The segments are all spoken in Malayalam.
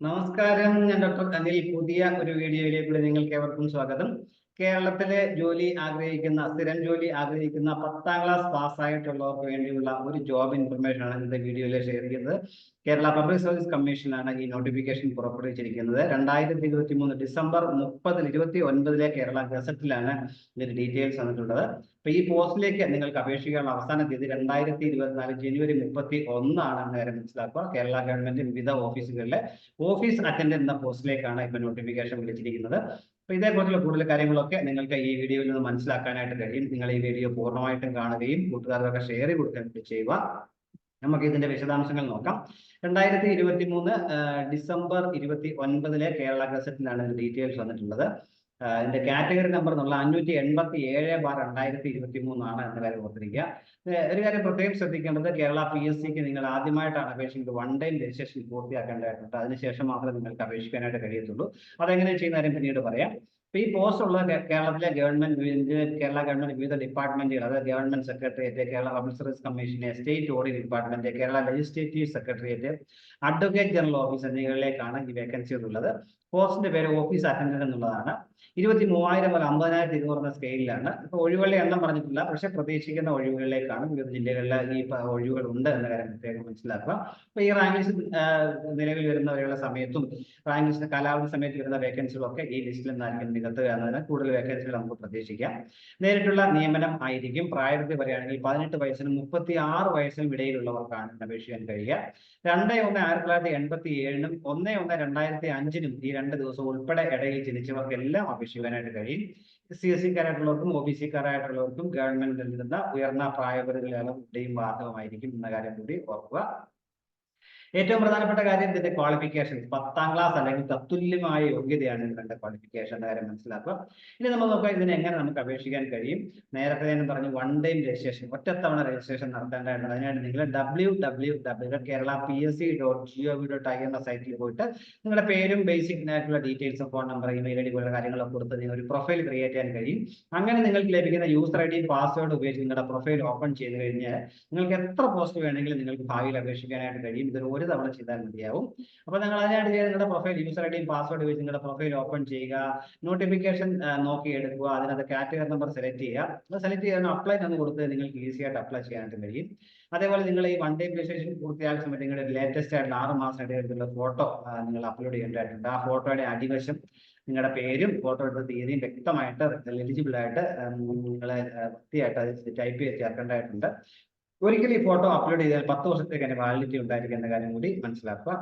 നമസ്കാരം ഞാൻ ഡോക്ടർ അനിൽ. പുതിയ ഒരു വീഡിയോയിലേക്ക് നിങ്ങൾക്ക് ഏവർക്കും സ്വാഗതം. കേരളത്തിലെ ജോലി ആഗ്രഹിക്കുന്ന സ്ഥിരം ജോലി ആഗ്രഹിക്കുന്ന പത്താം ക്ലാസ് പാസ്സായിട്ടുള്ളവർക്ക് വേണ്ടിയുള്ള ഒരു ജോബ് ഇൻഫർമേഷൻ ആണ് ഇന്നത്തെ വീഡിയോയിൽ ഷെയർ ചെയ്തത് കേരള പബ്ലിക് സർവീസ് കമ്മീഷനാണ് ഈ നോട്ടിഫിക്കേഷൻ പുറപ്പെടുവിച്ചിരിക്കുന്നത്. രണ്ടായിരത്തി ഇരുപത്തി മൂന്ന് ഡിസംബർ മുപ്പതിൽ ഇരുപത്തി ഒൻപതിലെ കേരള ഗസറ്റിലാണ് ഇതിന്റെ ഡീറ്റെയിൽസ് വന്നിട്ടുള്ളത്. അപ്പൊ ഈ പോസ്റ്റിലേക്ക് നിങ്ങൾക്ക് അപേക്ഷിക്കാനുള്ള അവസാന തീയതി രണ്ടായിരത്തി ഇരുപത്തിനാല് ജനുവരി മുപ്പത്തി ഒന്നാണ് നേരെ മനസ്സിലാക്കുക. കേരള ഗവൺമെന്റ് വിവിധ ഓഫീസുകളിലെ ഓഫീസ് അറ്റൻഡന്റ് എന്ന പോസ്റ്റിലേക്കാണ് ഇപ്പൊ നോട്ടിഫിക്കേഷൻ വിളിച്ചിരിക്കുന്നത്. അപ്പൊ ഇതേപോലുള്ള കൂടുതൽ കാര്യങ്ങളൊക്കെ നിങ്ങൾക്ക് ഈ വീഡിയോയിൽ നിന്ന് മനസ്സിലാക്കാനായിട്ട് കഴിയും. നിങ്ങൾ ഈ വീഡിയോ പൂർണമായിട്ടും കാണുകയും കൂട്ടുകാർക്കൊക്കെ ഷെയർ കൊടുക്കുകയും ചെയ്യുക. നമുക്ക് ഇതിന്റെ വിശദാംശങ്ങൾ നോക്കാം. രണ്ടായിരത്തി ഇരുപത്തി മൂന്ന് ഡിസംബർ ഇരുപത്തി ഒൻപതിലെ കേരള ഗസറ്റിലാണ് ഡീറ്റെയിൽസ് വന്നിട്ടുള്ളത്. ഇതിന്റെ കാറ്റഗറി നമ്പർ എന്നുള്ള അഞ്ഞൂറ്റി എൺപത്തി ഏഴ് ബാർ രണ്ടായിരത്തി ഇരുപത്തി മൂന്നാണ് എന്ന കാര്യം ഓർത്തിരിക്കുക. ഒരു കാര്യം പ്രത്യേകം ശ്രദ്ധിക്കേണ്ടത് കേരള പി എസ് സിക്ക് നിങ്ങൾ ആദ്യമായിട്ടാണ് അപേക്ഷിക്കുന്നത് വൺ ടൈം രജിസ്ട്രേഷൻ പൂർത്തിയാക്കേണ്ടതായിട്ടുണ്ട്. അതിനുശേഷം മാത്രമേ നിങ്ങൾക്ക് അപേക്ഷിക്കാനായിട്ട് കഴിയത്തുള്ളൂ. അതെങ്ങനെ ചെയ്യുന്ന കാര്യം പിന്നീട് പറയാം. ഈ പോസ്റ്റ് ഉള്ള കേരളത്തിലെ ഗവൺമെന്റ് കേരള ഗവൺമെന്റ് വിവിധ ഡിപ്പാർട്ട്മെന്റുകൾ അതായത് government secretariat Kerala public service commission state audit department Kerala legislative secretariat advocate general office എന്നിവയിലേക്കാണ് ഈ വേക്കൻസികൾ ഉള്ളത്. പോസ്റ്റിന്റെ പേര് ഓഫീസ് അറ്റൻഡന്റ് എന്നുള്ളതാണ്. ഇരുപത്തി മൂവായിരം മുതൽ അമ്പതിനായിരത്തി ഇരുന്നൂറ് എന്ന സ്കെയിലാണ് ഇപ്പൊ ഒഴിവുകളുടെ എണ്ണം പറഞ്ഞിട്ടില്ല. പക്ഷെ പ്രതീക്ഷിക്കുന്ന ഒഴിവുകളിലേക്കാണ് വിവിധ ജില്ലകളിലെ ഈ ഒഴിവുകൾ ഉണ്ട് എന്ന കാര്യം പ്രത്യേകം മനസ്സിലാക്കുക. അപ്പൊ ഈ റാങ്ക് നിലവിൽ വരുന്നവരെയുള്ള സമയത്തും റാങ്ക് കാലാവധി സമയത്ത് വരുന്ന വേക്കൻസികളൊക്കെ ഈ ലിസ്റ്റിൽ നിന്നായിരിക്കും നികത്തുക എന്നതിന് കൂടുതൽ വേക്കൻസികൾ നമുക്ക് പ്രതീക്ഷിക്കാം. നേരിട്ടുള്ള നിയമനം ആയിരിക്കും. പ്രായപരിധി പറയുകയാണെങ്കിൽ പതിനെട്ട് വയസ്സിനും മുപ്പത്തി ആറ് വയസ്സിനും ഇടയിലുള്ളവർക്കാണ് അപേക്ഷിക്കാൻ കഴിയുക. രണ്ട് ഒന്ന് ആയിരത്തി തൊള്ളായിരത്തി എൺപത്തി ഏഴിനും ഒന്ന് ഒന്ന് രണ്ടായിരത്തി അഞ്ചിനും ഈ രണ്ട് ദിവസം ഉൾപ്പെടെ ഇടയിൽ ജനിച്ചവർക്കെല്ലാം അപേക്ഷിക്കാനായിട്ട് കഴിയും. സി എസ് സിക്കാരായിട്ടുള്ളവർക്കും ഒ ബി സിക്കാരായിട്ടുള്ളവർക്കും ഗവൺമെന്റിൽ നിന്ന് ഉയർന്ന പ്രായപരിധികളെല്ലാം ബാധകമായിരിക്കും എന്ന കാര്യം കൂടി ഓർക്കുക. ഏറ്റവും പ്രധാനപ്പെട്ട കാര്യം ഇതിന്റെ ക്വാളിഫിക്കേഷൻ പത്താം ക്ലാസ് അല്ലെങ്കിൽ തത്തുല്യമായ യോഗ്യതയാണ് ഇതിന്റെ ക്വാളിഫിക്കേഷൻ എന്ന കാര്യം മനസ്സിലാക്കുക. ഇനി നമ്മൾ നോക്കാം ഇതിനെ എങ്ങനെ നമുക്ക് അപേക്ഷിക്കാൻ കഴിയും. നേരത്തെ ഞാൻ പറഞ്ഞു വൺ ടൈം രജിസ്ട്രേഷൻ ഒറ്റത്തവണ രജിസ്ട്രേഷൻ നടത്തേണ്ടതാണ് അതിനായിട്ട് നിങ്ങൾ W W W Kerala P S C dot G O V dot I എന്ന സൈറ്റിൽ പോയിട്ട് നിങ്ങളുടെ പേരും ബേസിക് ആയിട്ടുള്ള ഡീറ്റെയിൽസും phone number email I D പോലുള്ള കാര്യങ്ങളൊക്കെ കൊടുത്ത് നിങ്ങൾ ഒരു പ്രൊഫൈൽ ക്രിയേറ്റ് ചെയ്യാൻ കഴിയും. അങ്ങനെ നിങ്ങൾക്ക് ലഭിക്കുന്ന യൂസർ ഐ ഡി പാസ്വേഡ് ഉപയോഗിച്ച് നിങ്ങളുടെ പ്രൊഫൈൽ ഓപ്പൺ ചെയ്ത് കഴിഞ്ഞാൽ നിങ്ങൾക്ക് എത്ര പോസ്റ്റ് വേണമെങ്കിലും നിങ്ങൾക്ക് ഭാവിയിൽ അപേക്ഷിക്കാനായിട്ട് കഴിയും. ഇതൊരു ഒരു തവണ ചെയ്താൽ മതിയാവും. അപ്പൊ നിങ്ങൾ അതിനായിട്ട് നിങ്ങളുടെ പ്രൊഫൈൽ യൂസർ ഐ ഡിയും പാസ്വേഡ് വെച്ച് നിങ്ങളുടെ പ്രൊഫൈൽ ഓപ്പൺ ചെയ്യുക. നോട്ടിഫിക്കേഷൻ നോക്കി എടുക്കുക. അതിനകത്ത് കാറ്റഗറി നമ്പർ സെലക്ട് ചെയ്യുക. സെലക്ട് ചെയ്യാൻ അപ്ലൈ എന്ന് കൊടുത്ത് നിങ്ങൾക്ക് ഈസി ആയിട്ട് അപ്ലൈ ചെയ്യാനായിട്ട് കഴിയും. അതേപോലെ നിങ്ങൾ ഈ വൺ ഡേ രജിസ്ട്രേഷൻ പൂർത്തിയാക്കുന്ന സമയത്ത് നിങ്ങളുടെ ലേറ്റസ്റ്റ് ആയിട്ടുള്ള ആറ് മാസം ഇടയിലുള്ള ഫോട്ടോ നിങ്ങൾ അപ്ലോഡ് ചെയ്യേണ്ടതായിട്ടുണ്ട്. ആ ഫോട്ടോയുടെ അടിവശം നിങ്ങളുടെ പേരും ഫോട്ടോ എടുത്ത തീയതിയും വ്യക്തമായിട്ട് എലിജിബിൾ ആയിട്ട് നിങ്ങൾ വൃത്തിയായിട്ട് അത് ടൈപ്പ് ചെയ്ത് ചേർക്കേണ്ടതായിട്ടുണ്ട്. ഒരിക്കലും ഈ ഫോട്ടോ അപ്ലോഡ് ചെയ്താൽ പത്ത് വർഷത്തേക്ക് അതിന് വാലിഡിറ്റി ഉണ്ടായിരിക്കും എന്ന കാര്യം കൂടി മനസ്സിലാക്കുക.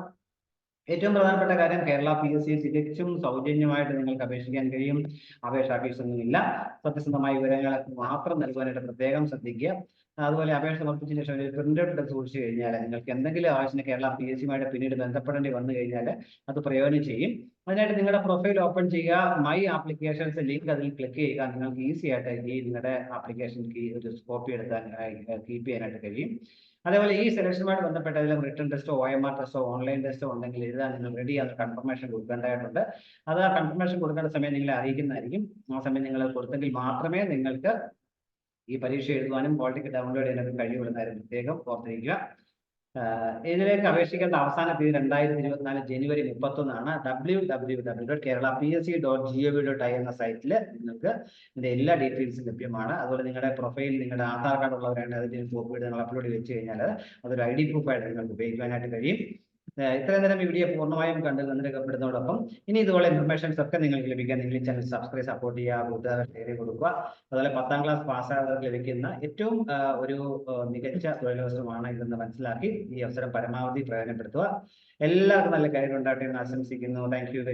ഏറ്റവും പ്രധാനപ്പെട്ട കാര്യം കേരള പി എസ് സി തികച്ചും സൗജന്യമായിട്ട് നിങ്ങൾക്ക് അപേക്ഷിക്കാൻ കഴിയും. അപേക്ഷ ഫീസൊന്നുമില്ല സത്യസന്ധമായ വിവരങ്ങൾ മാത്രം നൽകുവാനായിട്ട് പ്രത്യേകം ശ്രദ്ധിക്കുക. അതുപോലെ അപേക്ഷ സമർപ്പിച്ച ശേഷം ഒരു പ്രിന്റ് ഔട്ട് എടുത്ത് സൂക്ഷിച്ചു കഴിഞ്ഞാൽ നിങ്ങൾക്ക് എന്തെങ്കിലും ആവശ്യത്തിന് കേരള പി എസ് സിയുമായിട്ട് പിന്നീട് ബന്ധപ്പെടേണ്ടി വന്നു കഴിഞ്ഞാൽ അത് പ്രയോജനം ചെയ്യും. അതിനായിട്ട് നിങ്ങളുടെ പ്രൊഫൈൽ ഓപ്പൺ ചെയ്യുക. മൈ ആപ്ലിക്കേഷൻസ് ലിങ്ക് അതിൽ ക്ലിക്ക് ചെയ്യുക. നിങ്ങൾക്ക് ഈസി ആയിട്ട് ഈ നിങ്ങളുടെ ആപ്ലിക്കേഷൻ ഒരു കോപ്പി എടുക്കാൻ കീപ്പ് ചെയ്യാനായിട്ട് കഴിയും. അതേപോലെ ഈ സെലക്ഷനുമായിട്ട് ബന്ധപ്പെട്ട ഏതെങ്കിലും റിട്ടേൺ ടെസ്റ്റോ ഒ എം ആർ ടെസ്റ്റോ ഓൺലൈൻ ടെസ്റ്റോ ഉണ്ടെങ്കിൽ എഴുതാൻ നിങ്ങൾ റെഡി അത് കൺഫർമേഷൻ കൊടുക്കേണ്ടതായിട്ടുണ്ട്. അത് ആ കൺഫർമേഷൻ കൊടുക്കേണ്ട സമയം നിങ്ങളെ അറിയിക്കുന്നതായിരിക്കും. ആ സമയം നിങ്ങൾ കൊടുത്തെങ്കിൽ മാത്രമേ നിങ്ങൾക്ക് ഈ പരീക്ഷ എഴുതുവാനും പോളിറ്റിക് ഡൗൺലോഡ് ചെയ്യാനൊക്കെ കഴിയുള്ളൂ കാര്യം പ്രത്യേകം ഓർത്തിരിക്കുക. ഇതിലേക്ക് അപേക്ഷിക്കേണ്ട അവസാന തീയതി രണ്ടായിരത്തി ഇരുപത്തിനാല് ജനുവരി മുപ്പത്തൊന്നാണ്. W W W dot Kerala P S C dot G O V dot I എന്ന സൈറ്റിൽ നിങ്ങൾക്ക് ഇതിന്റെ എല്ലാ ഡീറ്റെയിൽസും ലഭ്യമാണ്. അതുപോലെ നിങ്ങളുടെ പ്രൊഫൈൽ നിങ്ങളുടെ ആധാർ കാർഡ് ഉള്ളവരാണ് അതിന്റെ കോപ്പി നിങ്ങൾ അപ്ലോഡ് വെച്ച് കഴിഞ്ഞാൽ അതൊരു ഐ ഡി പ്രൂഫായിട്ട് നിങ്ങൾക്ക് ഉപയോഗിക്കാനായിട്ട് കഴിയും. ഇത്രയും നേരം ഈ വീഡിയോ പൂർണമായും കണ്ട് രേഖപ്പെടുന്നതോടൊപ്പം ഇനി ഇതുപോലെ ഇൻഫർമേഷൻസ് ഒക്കെ നിങ്ങൾക്ക് ലഭിക്കാൻ നിങ്ങൾ ചാനൽ സബ്സ്ക്രൈബ് സപ്പോർട്ട് ചെയ്യുക കൂട്ടുകാരെ ഷെയർ കൊടുക്കുക. അതുപോലെ പത്താം ക്ലാസ് പാസ്സായവർക്ക് ലഭിക്കുന്ന ഏറ്റവും ഒരു മികച്ച തൊഴിലവസരമാണ് ഇതെന്ന് മനസ്സിലാക്കി ഈ അവസരം പരമാവധി പ്രയോജനപ്പെടുത്തുക. എല്ലാവർക്കും നല്ല കാര്യം ഉണ്ടാകട്ടെ എന്ന് ആശംസിക്കുന്നു. താങ്ക്